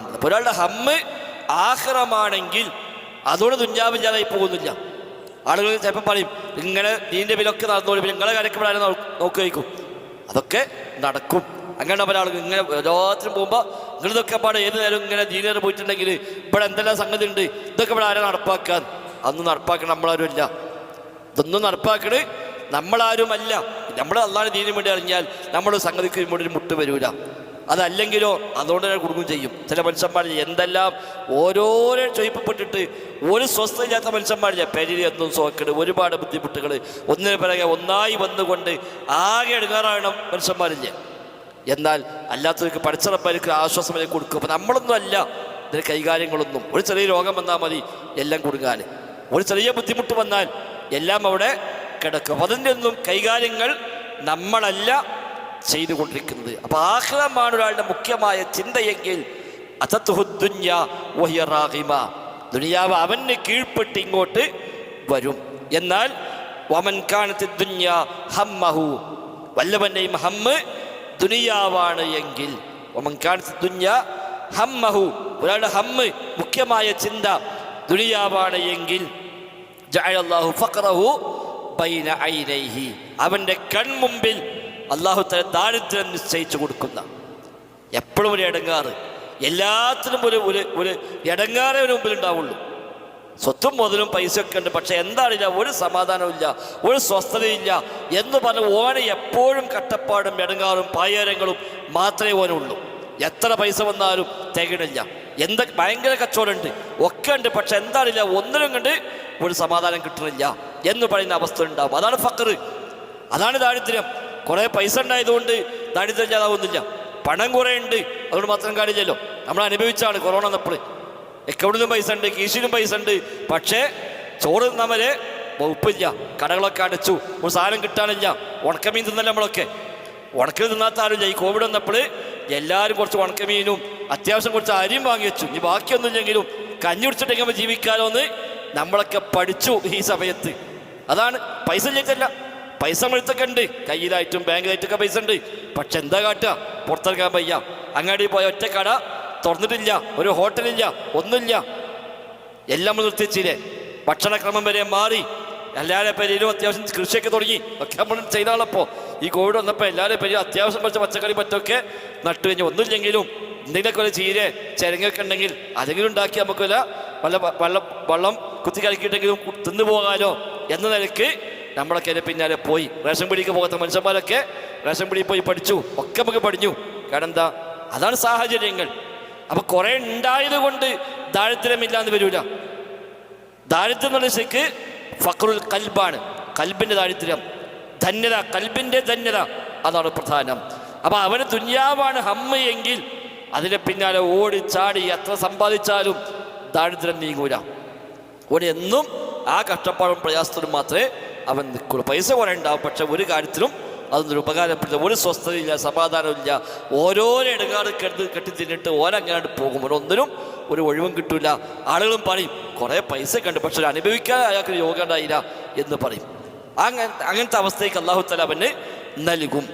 പറയേണ്ടത് അപ്പോൾ ഒരാളുടെ ഹമ്മ് ആഹ്റമാണെങ്കിൽ അതുകൊണ്ട് ദുഞ്ഞാവില്ലാതായി പോകുന്നില്ല. ആളുകൾ ചിലപ്പോൾ പറയും ഇങ്ങനെ നീന്റെ വിലൊക്കെ നടന്നോളൂ നിങ്ങളെ കരക്കപ്പെടാനും ഇവിടെ നോക്കി വയ്ക്കും അതൊക്കെ നടക്കും. അങ്ങനെ പല ആളുകൾ ഇങ്ങനെ എല്ലാത്തിനും പോകുമ്പോൾ നിങ്ങളിതൊക്കെ പാടെ ഏത് നേരം ഇങ്ങനെ ജീനിയർ പോയിട്ടുണ്ടെങ്കിൽ ഇവിടെ എന്തെല്ലാം സംഗതി ഉണ്ട് ഇതൊക്കെ ഇവിടെ ആരാ നടപ്പാക്കാൻ? അന്ന് നടപ്പാക്കണം നമ്മളാരും ഇല്ല. ഇതൊന്നും നടപ്പാക്കണ് നമ്മളാരുമല്ല. നമ്മൾ അള്ളാഹ് ദീനിന് വേണ്ടി അറിഞ്ഞാൽ നമ്മൾ സംഗതിക്ക് വേണ്ടി മുട്ട് വരൂല. അതല്ലെങ്കിലോ അതുകൊണ്ട് തന്നെ കുടുങ്ങും ചെയ്യും. ചില മനുഷ്യന്മാർ എന്തെല്ലാം ഓരോരോ ചൊയ്പ്പപ്പെട്ടിട്ട് ഒരു സ്വസ്ഥയില്ലാത്ത മനുഷ്യന്മാരില്ല? പെരിൽ എന്നും സോക്കട് ഒരുപാട് ബുദ്ധിമുട്ടുകൾ ഒന്നിനു പിറകെ ഒന്നായി വന്നുകൊണ്ട് ആകെ എടുക്കാറാണ് മനുഷ്യന്മാരില്ലേ? എന്നാൽ അല്ലാത്തവർക്ക് പഠിച്ചറപ്പാർക്ക് ആശ്വാസം വരെ കൊടുക്കും. അപ്പം നമ്മളൊന്നും അല്ല ഇതിന് കൈകാര്യങ്ങളൊന്നും. ഒരു ചെറിയ രോഗം വന്നാൽ മതി എല്ലാം കൊടുക്കാൻ ഒരു ചെറിയ ബുദ്ധിമുട്ട് വന്നാൽ എല്ലാം അവിടെ കിടക്കും. അതിന്റെ ഒന്നും കൈകാര്യങ്ങൾ നമ്മളല്ല ചെയ്തുകൊണ്ടിരിക്കുന്നത്. അപ്പൊ ആഹ്ലമാണ് ഒരാളുടെ മുഖ്യമായ ചിന്തയെങ്കിൽ ദുനിയാവ് അവന് കീഴ്പ്പെട്ട് ഇങ്ങോട്ട് വരും. എന്നാൽ വമൻ കാണത്ത് ദുന്യ ഹമ്മഹു. വല്ലവന്റെയും ഹമ്മ് ദുനിയാവാണ് എങ്കിൽ വമൻ കാണത്ത് ദുന്യ ഹമ്മഹു. ഒരാളുടെ ഹമ്മ് മുഖ്യമായ ചിന്ത ദുനിയാവാണ് എങ്കിൽ ജഅലല്ലാഹു ഫഖറഹു ബൈന അവന്റെ കൺമുമ്പിൽ അള്ളാഹു തല ദാരിദ്ര്യം നിശ്ചയിച്ചു കൊടുക്കുന്ന. എപ്പോഴും ഒരു ഇടങ്ങാറ് എല്ലാത്തിനും ഒരു ഒരു ഒരു ഇടങ്ങാറേ ഒരു മുമ്പിൽ ഉണ്ടാവുള്ളൂ. സ്വത്തും മുതലും പൈസയൊക്കെ ഉണ്ട്. പക്ഷെ എന്താണില്ല? ഒരു സമാധാനമില്ല ഒരു സ്വസ്ഥതയില്ല എന്ന് പറഞ്ഞ് ഓനെ എപ്പോഴും കട്ടപ്പാടും ഇടങ്ങാറും പായരങ്ങളും മാത്രമേ ഓനുള്ളൂ എത്ര പൈസ വന്നാലും തികണില്ല എന്ത് ഭയങ്കര കച്ചവടമുണ്ട്. ഒക്കെ ഉണ്ട്. പക്ഷെ എന്താണില്ല? ഒന്നിനും കണ്ട് ഒരു സമാധാനം കിട്ടുന്നില്ല. എന്ന് പറയുന്ന അവസ്ഥ ഉണ്ടാവും. അതാണ് ഫക്കറ് അതാണ് ദാരിദ്ര്യം. കുറേ പൈസ ഉണ്ടായതുകൊണ്ട് ദാരിദ്ര്യം ഇല്ലാതാവുന്നില്ല പണം കുറേ ഉണ്ട് അതുകൊണ്ട് മാത്രം കാര്യമില്ലല്ലോ. നമ്മൾ അനുഭവിച്ചാണ് കൊറോണ വന്നപ്പോൾ. അക്കൗണ്ടിലും പൈസ ഉണ്ട് കീശിലും പൈസ ഉണ്ട്. പക്ഷേ ചോറ് തിന്നവരെ വകുപ്പില്ല. കടകളൊക്കെ അടച്ചു. ഒരു സാധനം കിട്ടാനില്ല. ഉണക്കമീൻ തിന്നല്ല നമ്മളൊക്കെ. ഉണക്കമീൻ തിന്നാത്ത ആരുമില്ല ഈ കോവിഡ് വന്നപ്പോൾ എല്ലാവരും കുറച്ച് ഉണക്കമീനും അത്യാവശ്യം കുറച്ച് അരിയും വാങ്ങി വെച്ചു. ഇനി ബാക്കിയൊന്നുമില്ലെങ്കിലും കഞ്ഞി കുടിച്ചിട്ടെങ്കിൽ ജീവിക്കാമോ എന്ന് നമ്മളൊക്കെ പഠിച്ചു ഈ സമയത്ത്. അതാണ് പൈസ ഇല്ലായിട്ടല്ല പൈസ മെഴുത്തൊക്കെ ഉണ്ട്. കയ്യിലായിട്ടും ബാങ്കിലായിട്ടൊക്കെ പൈസ ഉണ്ട്. പക്ഷെ എന്താ കാട്ടുക? പുറത്തിറങ്ങാൻ വയ്യ. അങ്ങാടി പോയ ഒറ്റ കട തുറന്നിട്ടില്ല. ഒരു ഹോട്ടലില്ല. ഒന്നുമില്ല. എല്ലാം നിർത്തിച്ചില്ലേ ഭക്ഷണക്രമം വരെ മാറി. എല്ലാവരുടെ പേരിലും അത്യാവശ്യം കൃഷിയൊക്കെ തുടങ്ങി. ഒക്കെ നമ്മൾ ചെയ്താളപ്പോൾ ഈ കോവിഡ് വന്നപ്പോൾ എല്ലാവരുടെ പേരും അത്യാവശ്യം കുറച്ച് പച്ചക്കറി പറ്റൊക്കെ നട്ടു കഴിഞ്ഞ്. ഒന്നുമില്ലെങ്കിലും എന്തെങ്കിലുമൊക്കെ ഒരു ചീര ചിരങ്ങൊക്കെ ഉണ്ടെങ്കിൽ അതെങ്കിലും ഉണ്ടാക്കി നമുക്ക് വല്ല വല്ല വെള്ളം വെള്ളം കുത്തി കലക്കിയിട്ടെങ്കിലും തിന്നു പോകാലോ എന്ന നിലയ്ക്ക് നമ്മളൊക്കെ അതിന് പിന്നാലെ പോയി. റേഷൻ പിടിക്ക് പോകാത്ത മനുഷ്യന്മാരൊക്കെ റേഷൻ പിടി പോയി പഠിച്ചു. ഒക്കെ നമുക്ക് പഠിഞ്ഞു. കാരണം എന്താ? അതാണ് സാഹചര്യങ്ങൾ. അപ്പൊ കുറെ ഉണ്ടായത് കൊണ്ട് ദാരിദ്ര്യമില്ലാന്ന് വരൂല. ദാരിദ്ര്യം എന്നുള്ള ശരിക്ക് ഫക്രുൽ കൽബാണ്. കൽബിന്റെ ദാരിദ്ര്യം. ധന്യത കൽബിന്റെ ധന്യത അതാണ് പ്രധാനം. അപ്പൊ അവന് തുന്യാവാണ് ഹമ്മ എങ്കിൽ പിന്നാലെ ഓടി ചാടി എത്ര സമ്പാദിച്ചാലും ദാരിദ്ര്യം നീങ്ങൂല. ഓടി എന്നും ആ കഷ്ടപ്പാടും പ്രയാസത്തിനും മാത്രമേ അവൻ നിൽക്കുള്ളൂ പൈസ കുറേ ഉണ്ടാവും പക്ഷെ ഒരു കാര്യത്തിലും അതൊന്നും ഉപകാരപ്പെടുത്ത ഒരു സ്വസ്ഥതയില്ല സമാധാനമില്ല ഓരോരോ ഇടങ്ങാട് കെട്ടി കെട്ടി തിന്നിട്ട് ഓരങ്ങാണ്ട് പോകും. ഒന്നിനും ഒരു ഒഴിവും കിട്ടൂല. ആളുകളും പറയും കുറേ പൈസ കണ്ട് പക്ഷെ അനുഭവിക്കാൻ അയാൾക്ക് യോഗ ഉണ്ടായില്ല എന്ന് പറയും. അങ്ങനെ അങ്ങനത്തെ അവസ്ഥയ്ക്ക് അള്ളാഹു തല അവന് നൽകും.